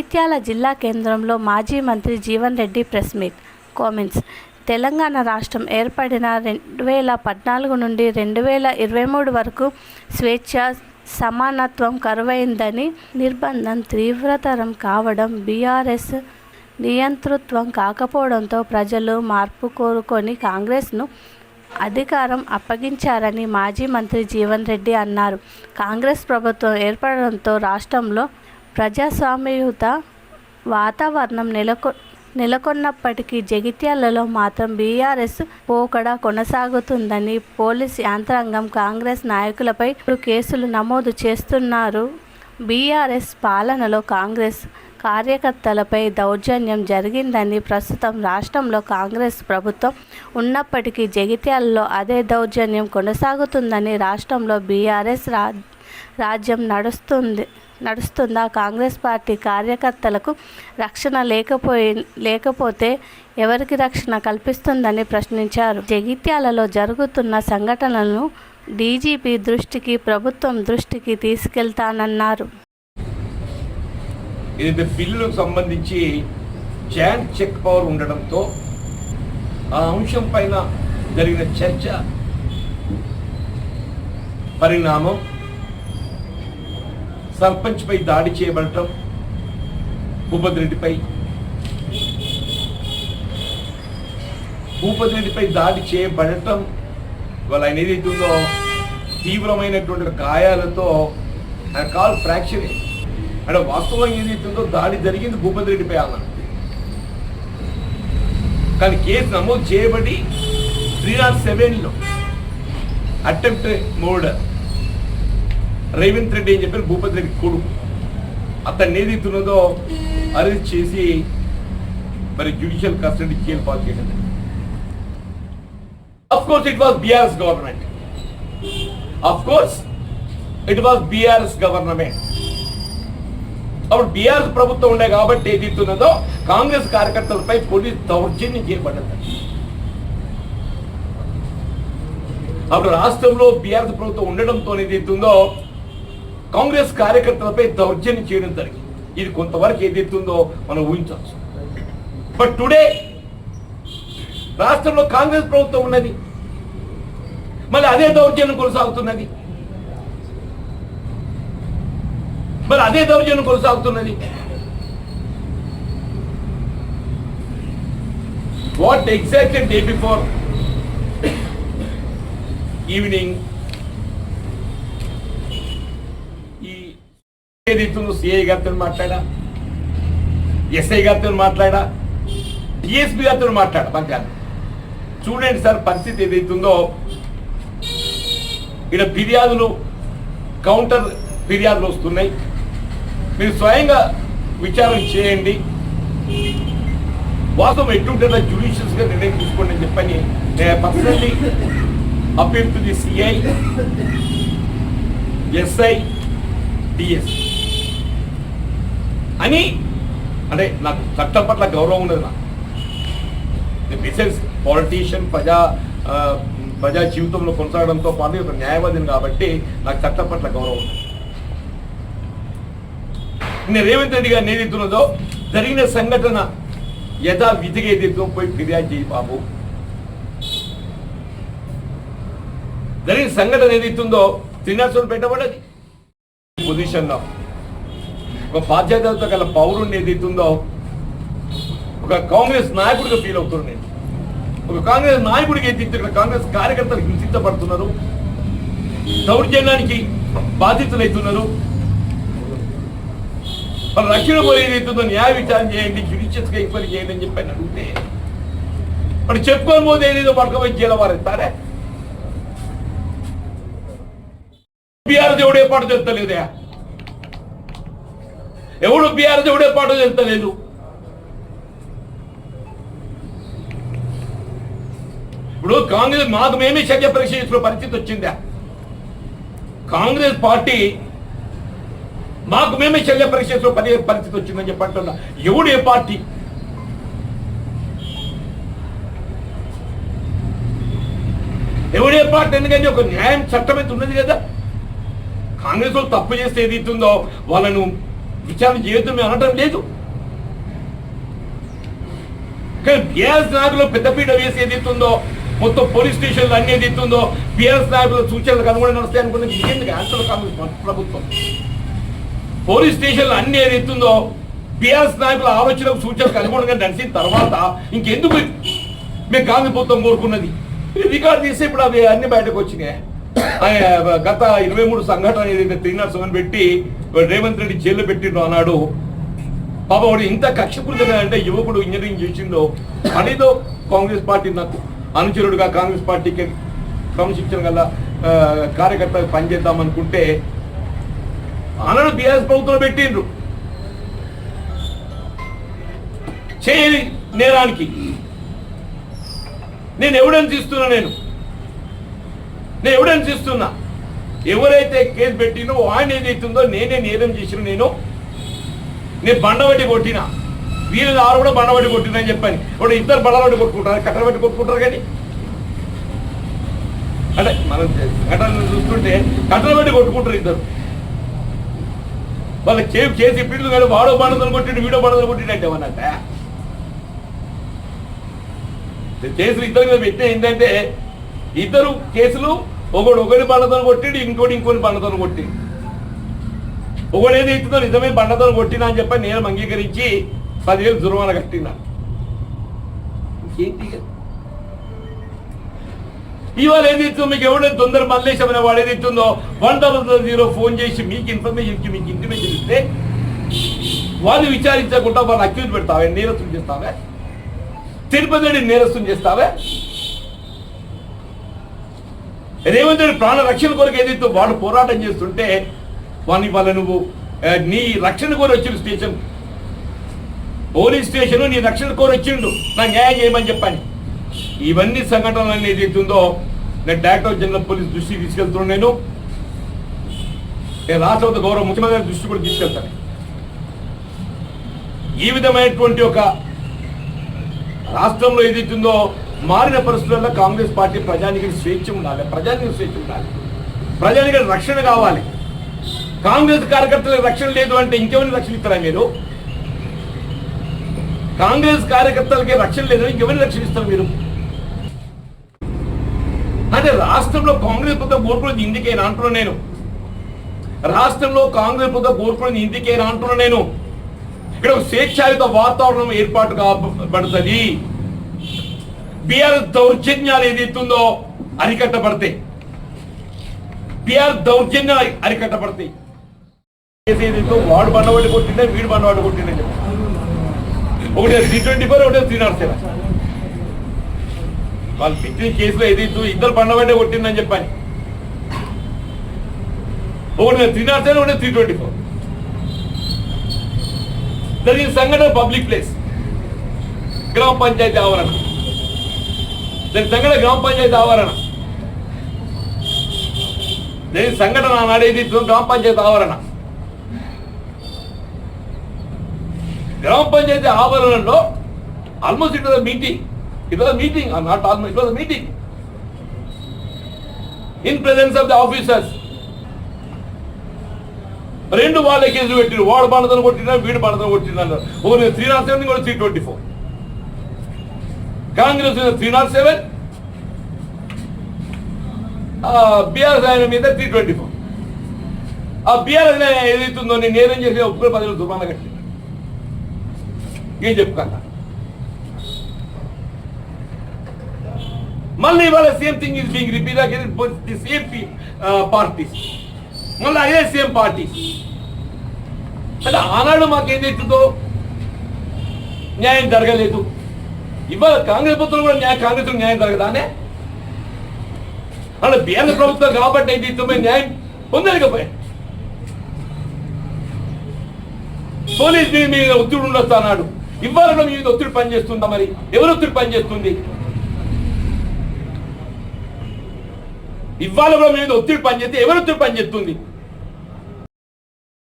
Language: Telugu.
ఇత్యాల జిల్లా కేంద్రంలో మాజీ మంత్రి Jeevan Reddy press meet. Comments. Telangana రాష్ట్రం ఏర్పడిన రెండు వేల పద్నాలుగు నుండి రెండు వేల ఇరవై మూడు వరకు స్వేచ్ఛ సమానత్వం కరువైందని నిర్బంధం తీవ్రతరం కావడం బీఆర్ఎస్ నియంతృత్వం కాకపోవడంతో ప్రజలు మార్పు కోరుకొని కాంగ్రెస్ను అధికారం అప్పగించారని మాజీ మంత్రి జీవన్ రెడ్డి అన్నారు. కాంగ్రెస్ ప్రభుత్వం ఏర్పడడంతో రాష్ట్రంలో ప్రజాస్వామ్యయుత వాతావరణం నెలకొ నెలకొన్నప్పటికీ జగిత్యాలలో మాత్రం బీఆర్ఎస్ పోకడ కొనసాగుతుందని పోలీస్ యంత్రాంగం కాంగ్రెస్ నాయకులపై ఇప్పుడు కేసులు నమోదు చేస్తున్నారు. బీఆర్ఎస్ పాలనలో కాంగ్రెస్ కార్యకర్తలపై దౌర్జన్యం జరిగిందని ప్రస్తుతం రాష్ట్రంలో కాంగ్రెస్ ప్రభుత్వం ఉన్నప్పటికీ జగిత్యాలలో అదే దౌర్జన్యం కొనసాగుతుందని రాష్ట్రంలో బీఆర్ఎస్ రాజ్యం నడుస్తుంది. నడుస్తుందా? కాంగ్రెస్ పార్టీ కార్యకర్తలకు రక్షణ లేకపోయి లేకపోతే ఎవరికి రక్షణ కల్పిస్తుందని ప్రశ్నించారు. జగిత్యాలలో జరుగుతున్న సంఘటనలను డీజీపీ దృష్టికి ప్రభుత్వం దృష్టికి తీసుకెళ్తానన్నారు. ఏదైతే బిల్లులకు సంబంధించి చెక్ పవర్ ఉండడంతో ఆ అంశం పైన జరిగిన చర్చ పరిణామం. సర్పంచ్పై దాడి చేయబడటం భూపతి రెడ్డిపై భూపతి రెడ్డిపై దాడి చేయబడటం వాళ్ళ ఆయన ఏదైతే ఉందో తీవ్రమైనటువంటి గాయాలతో ఆయన కాల్ ఫ్రాక్చర్ అయింది. అంటే వాస్తవం ఏదైతే ఉందో దాడి జరిగింది భూపతి రెడ్డిపై అన్న కానీ కేసు నమోదు చేయబడి త్రీ నాట్ సెవెన్లో అటెంప్ట్ మోడర్ రేవంత్ రెడ్డి అని చెప్పి భూపతి రెడ్డి కొడుకు. అతన్ని ఏది తున్నదో అరెస్ట్ చేసి మరి జ్యుడిషియల్ కస్టడీ జైలు పాస్ చేయడం of course it was BRS government of course it was BRS government అప్పుడు బీఆర్ఎస్ ప్రభుత్వం ఉండే కాబట్టి ఏది ఉన్నదో కాంగ్రెస్ కార్యకర్తలపై పోలీసు దౌర్జన్యం చేయబడ్డది అప్పుడు రాష్ట్రంలో బీఆర్ఎస్ ప్రభుత్వం ఉండడంతో ఏదైతే ఉందో కాంగ్రెస్ కార్యకర్తలపై దౌర్జన్యం చేయడం జరిగింది. ఇది కొంతవరకు ఏదైతే ఉందో మనం ఊహించవచ్చు. బట్ టుడే రాష్ట్రంలో కాంగ్రెస్ ప్రభుత్వం ఉన్నది. మళ్ళీ అదే దౌర్జన్యం కొనసాగుతున్నది. మరి అదే దౌర్జన్యం కొనసాగుతున్నది. What exactly day before evening ఈ ఏదైతుందో సిఐ గారితో మాట్లాడా? ఎస్ఐ గారితో మాట్లాడా? డిఎస్పి గారితో మాట్లాడా? మధ్యాహ్నం చూడండి సార్ పరిస్థితి ఏదైతుందో. ఇక్కడ ఫిర్యాదులు కౌంటర్ ఫిర్యాదులు వస్తున్నాయి. మీరు స్వయంగా విచారణ చేయండి. వాస్తవం ఎట్లుంటుందో జ్యుడిషియస్గా నిర్ణయం తీసుకోండి అని చెప్పని నేను personally appeal to the CI SI DS అని అంటే నాకు చట్టం పట్ల గౌరవం ఉండదు నాకు. బిజినెస్ పాలిటీషియన్ ప్రజా ప్రజా జీవితంలో కొనసాగడంతో పాటు ఒక న్యాయవాదిని కాబట్టి నాకు చట్టం పట్ల గౌరవం ఉంది నేను రేవంత్ రెడ్డి గారు ఏదైతున్నదో జరిగిన సంఘటన యథా విధిగా ఏదైతే పోయి ఫిర్యాదు చేయి బాబు. జరిగిన సంఘటన ఏదైతుందో త్రినాథులు పెట్టబడది పొజిషన్లో ఒక బాధ్యతలతో గల పౌరుణ్ణి ఏదైతుందో ఒక కాంగ్రెస్ నాయకుడిగా ఫీల్ అవుతున్నాను నేను. ఒక కాంగ్రెస్ నాయకుడికి ఏదైతే ఇక్కడ కాంగ్రెస్ కార్యకర్తలు హింసించబడుతున్నారు దౌర్జన్యానికి బాధితులైతున్నారు. వాళ్ళ రక్షణ పోయి ఏదైతుందో న్యాయ విచారణ చేయండి జ్యుడిషియస్గా ఎంక్వైరీ చేయండి అని చెప్పి అడిగితే మరి చెప్పుకొని పోతే ఏదేదో పడకపోయి జైలు వారు ఇస్తారే? బీఆర్ దేవుడు ఏ పాట తెలుస్తలేదా ఎవడు బీఆర్ దేవుడే పాట తెలుస్తలేదు ఇప్పుడు కాంగ్రెస్ మాకు మేమే శల్య పరీక్ష చేసుకునే పరిస్థితి వచ్చిందా? కాంగ్రెస్ పార్టీ మాకు మేమే శల్య పరీక్ష చేసుకునే పరి- పరిస్థితి వచ్చిందని చెప్పంటున్నా ఎవడు ఏ పార్టీ? ఎవడే పార్టీ? ఎందుకంటే ఒక న్యాయం చట్టం అయితే ఉన్నది కదా. కాంగ్రెస్ వాళ్ళు తప్పు చేస్తే ఏదైతుందో వాళ్ళను విచారణ చేయొద్దు మేము అనటం లేదు. కానీ బిఆర్ఎస్ నాయకులు పెద్దపీట వేసి ఏదైతుందో మొత్తం పోలీస్ స్టేషన్లు అన్ని ఏదైతుందో బిఆర్ఎస్ నాయకుల సూచనలకు అనుగుణంగా నడుస్తాయి అనుకున్నది ఇదేందుకు ఆన్సర్ కాంగ్రెస్ ప్రభుత్వం? పోలీస్ స్టేషన్లు అన్ని ఏదైతుందో బిఆర్ఎస్ నాయకుల ఆలోచనకు సూచనలకు అనుగుణంగా నడిచిన తర్వాత ఇంకెందుకు మేము కాంగ్రెస్ ప్రభుత్వం కోరుకున్నది? రికార్డు తీస్తే ఇప్పుడు అవి అన్ని బయటకు వచ్చినాయి. గత ఇరవై మూడు సంఘటన ఏదైతే త్రీ నాట్ సెవెన్ పెట్టి రేవంత్ రెడ్డి జైల్లో పెట్టిండు అన్నాడు పాప వాడు ఇంత కక్షపూరితంగా అంటే యువకుడు ఇంజనీరింగ్ చేసిండో అనేదో కాంగ్రెస్ పార్టీ నాకు అనుచరుడుగా కాంగ్రెస్ పార్టీకి క్రమశిక్షణ గల కార్యకర్త పనిచేద్దాం అనుకుంటే అనడు బీఆర్ఎస్ ప్రభుత్వం పెట్టిండ్రు. చేయని నేరానికి. నేను ఎవిడెన్స్ ఇస్తున్నా నేను. నేను ఎవిడెన్స్ ఇస్తున్నా. ఎవరైతే కేసు పెట్టినో ఆయన ఏదైతుందో నేనే నేరం చేసిన నేను. నేను బండబట్టి కొట్టిన. వీళ్ళు ఆరు కూడా బండబట్టి కొట్టిన అని చెప్పాను. ఇప్పుడు ఇద్దరు బండబట్టి కొట్టుకుంటారు కట్టర బట్టి కొట్టుకుంటారు కానీ. అంటే మనం ఘటనలు చూస్తుంటే కట్టర బట్టి కొట్టుకుంటారు ఇద్దరు. వాళ్ళ కేసు కేసు ఇప్పిండు కానీ వాడో బండదలు కొట్టిండు వీడో బండదలు కొట్టిండు అంటే ఏమన్నట్ట కేసులు ఇద్దరు మీద పెట్టిన ఏంటంటే ఇద్దరు కేసులు ఒకడు ఒకరి బండతో కొట్టిడు ఇంకోటి ఇంకోటి బండతో కొట్టి ఒకడు ఏది ఇస్తుందో నిజమే బండతో కొట్టినా అని చెప్పి నేను అంగీకరించి పదివేలు జుర్మాన కట్టినా. ఇంకేంటి ఇవాళ ఏది ఇస్తుందో మీకు ఎవడైతే తొందర మల్లేశం వాడు ఏది ఇస్తుందో వన్ డబల్ జీరో ఫోన్ చేసి మీకు ఇన్ఫర్మేషన్ మీకు ఇంటిమేషన్ ఇస్తే వాళ్ళు విచారించకుండా వాళ్ళు అక్యూజ్ పెడతావే నేరస్తులు చేస్తావే? తిరుపతి రెడ్డి నేరస్తులు చేస్తావే? రేవంత్ రెడ్డి ప్రాణ రక్షణ కొరకు ఏదైతే వాడు పోరాటం చేస్తుంటే వాడిని వాళ్ళ నువ్వు నీ రక్షణ కోరి వచ్చిండు స్టేషన్. పోలీస్ స్టేషన్ నీ రక్షణ కోరి వచ్చిండు. నా న్యాయం చేయమని చెప్పాను. ఇవన్నీ సంఘటనలు ఏదైతే ఉందో నేను డైరెక్టర్ జనరల్ పోలీస్ దృష్టికి తీసుకెళ్తున్నాను నేను. నేను రాష్ట్ర గౌరవ ముఖ్యమంత్రి దృష్టి కూడా తీసుకెళ్తాను. ఈ విధమైనటువంటి ఒక రాష్ట్రంలో ఏదైతుందో మారిన పరిస్థితుల్లో కాంగ్రెస్ పార్టీ ప్రజానికి స్వేచ్ఛ ఉండాలి ప్రజానికి స్వేచ్ఛ ఉండాలి. ప్రజానికి రక్షణ కావాలి. కాంగ్రెస్ కార్యకర్తలకు రక్షణ లేదు అంటే ఇంకెవరిని రక్షణ ఇస్తారా మీరు? కాంగ్రెస్ కార్యకర్తలకి రక్షణ లేదు ఇంకెవరిని రక్షణ ఇస్తారు మీరు? అంటే రాష్ట్రంలో కాంగ్రెస్ ప్రభుత్వం కోరుకునేది ఇందుకేనా అంటున్నా నేను. రాష్ట్రంలో కాంగ్రెస్ ప్రభుత్వం కోరుకునేది ఇందుకేనా అంటున్నా నేను. ఇక్కడ స్వేచ్ఛాయుత వాతావరణం ఏర్పాటు కాబడుతుంది పిఆర్ దౌర్జన్యాలు ఏదైతుందో అరికట్టబడతాయి. పిఆర్ దౌర్జన్యాలు అరికట్టబడతాయి. ఏదైతే వాడు బండవాడి కొట్టిండే వీడు బండవాడు కొట్టిండే ఒకటే త్రీ ట్వంటీ ఫోర్ ఒకటే త్రీ నాట్ సెవెన్. వాళ్ళు పెట్టిన కేసులో ఏదైతే ఇద్దరు బండవాడే కొట్టిందని చెప్పాను. ఒకటి త్రీ నాట్ సెవెన్ ఒకటి త్రీ ట్వంటీ ఫోర్. జరిగిన సంఘటన పబ్లిక్ ప్లేస్. గ్రామ పంచాయతీ ఆవరణ. నేను సంఘటన గ్రామ పంచాయతీ ఆవరణ. నేను సంఘటన ఆనాడు గ్రామ పంచాయతీ ఆవరణ. గ్రామ పంచాయతీ ఆవరణలో almost it was meeting it was meeting not almost it was meeting in presence of the officers రెండు వాళ్ళ కేసులు పెట్టిరు వాడు బాణతను కొట్టినా వీడు బాణతను కొట్టినా అన్నారు. ఒకరు త్రీ నాట్ కూడా three twenty four. Congress three nought seven BRS ఆయన మీద త్రీ ట్వంటీ ఫోర్ ఆ బీఆర్ఎస్ ఆయన ఏదైతుందో నేను నేరం చేసి ఒప్పుకొని పదివేలు దుర్మాన కట్టి ఏం చెప్పుకన్నా మళ్ళీ ఇవాళ same thing is being repeat again the same parties మళ్ళీ అదే సేమ్ పార్టీస్ అంటే ఆనాడు మాకు ఏదైతుందో న్యాయం జరగలేదు. ఇవాళ కాంగ్రెస్ ప్రభుత్వం కూడా న్యాయ కాంగ్రెస్ న్యాయం జరగదానే అలా బీఆర్ఎస్ ప్రభుత్వం కాబట్టి ఏదైతే న్యాయం పొందలేకపోయా పోలీస్ మీద మీద ఒత్తిడి ఉండొచ్చు అన్నాడు. ఇవాళ కూడా మీద ఒత్తిడి పనిచేస్తుందా మరి? ఎవరు ఒత్తిడి పనిచేస్తుంది? ఇవాళ కూడా మీద ఒత్తిడి పనిచేస్తే ఎవరు ఒత్తిడి పనిచేస్తుంది?